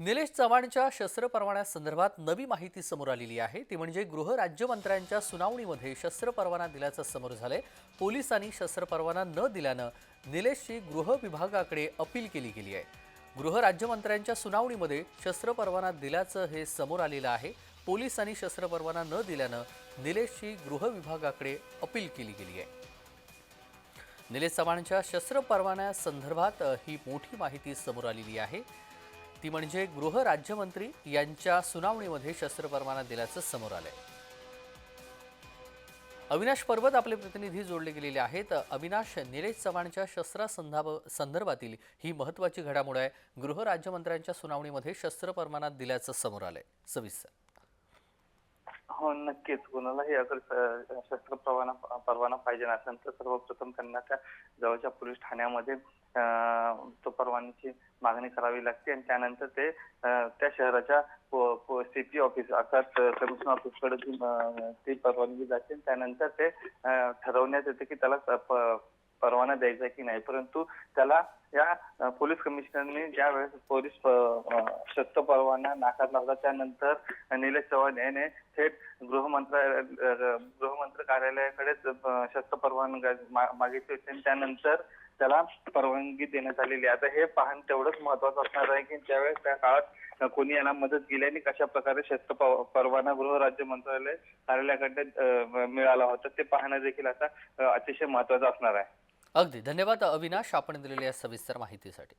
निलेश चव्हाणच्या शस्त्र परवान्यासंदर्भात नवी माहिती समोर आलेली आहे. ती म्हणजे गृह राज्यमंत्र्यांच्या सुनावणीमध्ये शस्त्र परवाना दिल्याचं समोर झालंय. पोलिसांनी शस्त्र परवाना न दिल्यानं निलेशची गृह विभागाकडे अपील केली गेली आहे. गृह राज्यमंत्र्यांच्या सुनावणीमध्ये शस्त्र परवाना दिल्याचं हे समोर आलेलं आहे. पोलिसांनी शस्त्र परवाना न दिल्यानं निलेशची गृह विभागाकडे अपील केली गेली आहे. निलेश चव्हाणच्या शस्त्र परवान्यासंदर्भात ही मोठी माहिती समोर आलेली आहे. ती म्हणजे गृह राज्यमंत्री यांच्या सुनावणीमध्ये शस्त्र परवाना दिल्याचं समोर आलंय. अविनाश पर्वत आपले प्रतिनिधी जोडले गेलेले आहेत. अविनाश निलेश चव्हाणच्या शस्त्रा संदर्भातील ही महत्वाची घडामोड आहे. गृह राज्यमंत्र्यांच्या सुनावणीमध्ये शस्त्र परवाना दिल्याचं समोर आलंय. सविस्तर. हो नक्कीच. कोणालाही अगर स- शस्त्र परवाना परवाना पाहिजे असेल तर सर्वप्रथम त्यांना त्या जवळच्या पोलीस ठाण्यामध्ये अं, तो परवान्याची मागणी करावी लागते आणि त्यानंतर ते अं, त्या शहराच्या सीपी ऑफिस अर्थात कमिशनर ऑफिसकडे ती अं, ती परवानगी जाते आणि त्यानंतर ते अं, ठरवण्यात येते की त्याला प- प- परवाना द्यायचा की नाही. परंतु त्याला या पोलीस कमिशनरने ज्या वेळेस पोलीस शस्त्र परवाना नाकारला होता त्यानंतर निलेश चव्हाण याने थेट गृहमंत्रालय गृहमंत्र गृहमंत्री कार्यालयाकडेच शस्त्र परवाना मागितली होती. आणि त्यानंतर त्याला परवानगी देण्यात आलेली आहे. आता हे पाहणं तेवढंच महत्वाचं असणार आहे की ज्यावेळेस त्या काळात कोणी याला मदत केली आणि कशा प्रकारे शस्त्र परवाना गृह राज्य मंत्रालय कार्यालयाकडे मिळाला होता ते पाहणं देखील आता अतिशय महत्वाचं असणार आहे. अगदी. धन्यवाद अविनाश. आपण दिलेल्या सविस्तर माहितीसाठी.